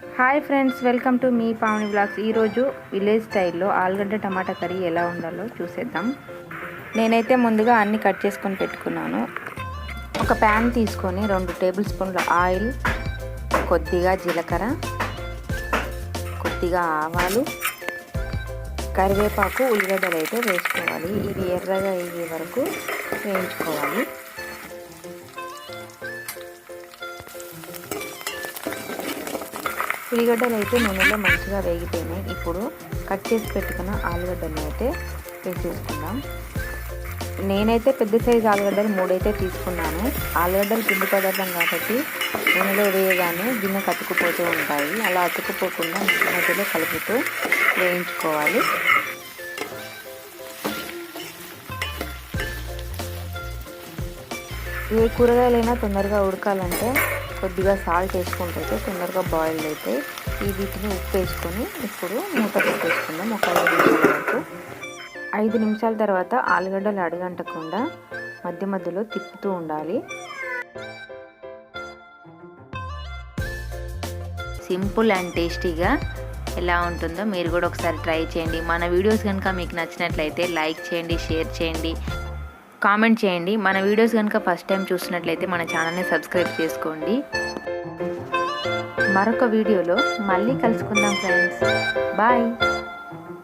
Hi friends welcome to మీ Pavani blogs ఈరోజు village స్టైల్లో ఆలుగడ్డ టమాటా కర్రీ ఎలా ఉండాలో చూసేద్దాం. నేనైతే ముందుగా అన్ని కట్ చేసుకొని పెట్టుకున్నాను. ఒక ప్యాన్ తీసుకొని రెండు టేబుల్ స్పూన్ల ఆయిల్ కొద్దిగా జీలకర్ర కొద్దిగా ఆవాలు కరివేపాకు ఉల్లిగడ్డలు అయితే వేసుకోవాలి. ఇవి ఎర్రగా అయ్యే వరకు వేయించుకోవాలి. ఉల్లిగడ్డలు అయితే నూనెలో మంచిగా వేగిపోయినాయి. ఇప్పుడు కట్ చేసి పెట్టుకున్న ఆలుగడ్డలను అయితే వేసేసుకుందాం నేనైతే పెద్ద సైజు ఆలుగడ్డలు మూడైతే తీసుకున్నాను. ఆలుగడ్డలు పిండి పదార్థం కాబట్టి నూనెలో వేయగానే గిన్నె కతుకుపోతూ ఉంటాయి. అలా అతుకుపోకుండా మధ్యలో కలుపుతూ వేయించుకోవాలి. ఏ కూరగాయలైనా తొందరగా ఉడకాలంటే కొద్దిగా సాల్ట్ వేసుకుంటే తొందరగా బాయిల్డ్ అయితే ఈ వీటిని ఉప్పు వేసుకొని ఇప్పుడు మూత పెట్టేసుకుందాం. ఒక ఐదు నిమిషాల వరకు. ఐదు నిమిషాల తర్వాత ఆలుగడ్డలు అడగంటకుండా మధ్య మధ్యలో తిప్పుతూ ఉండాలి. సింపుల్ అండ్ టేస్టీగా ఎలా ఉంటుందో మీరు కూడా ఒకసారి ట్రై చేయండి. మన వీడియోస్ కనుక మీకు నచ్చినట్లయితే లైక్ చేయండి షేర్ చేయండి. కామెంట్ చేయండి. మన వీడియోస్ కనుక ఫస్ట్ టైం చూసినట్లయితే మన ఛానల్ని సబ్స్క్రైబ్ చేసుకోండి. మరొక వీడియోలో మళ్ళీ కలుసుకుందాం ఫ్రెండ్స్. బాయ్.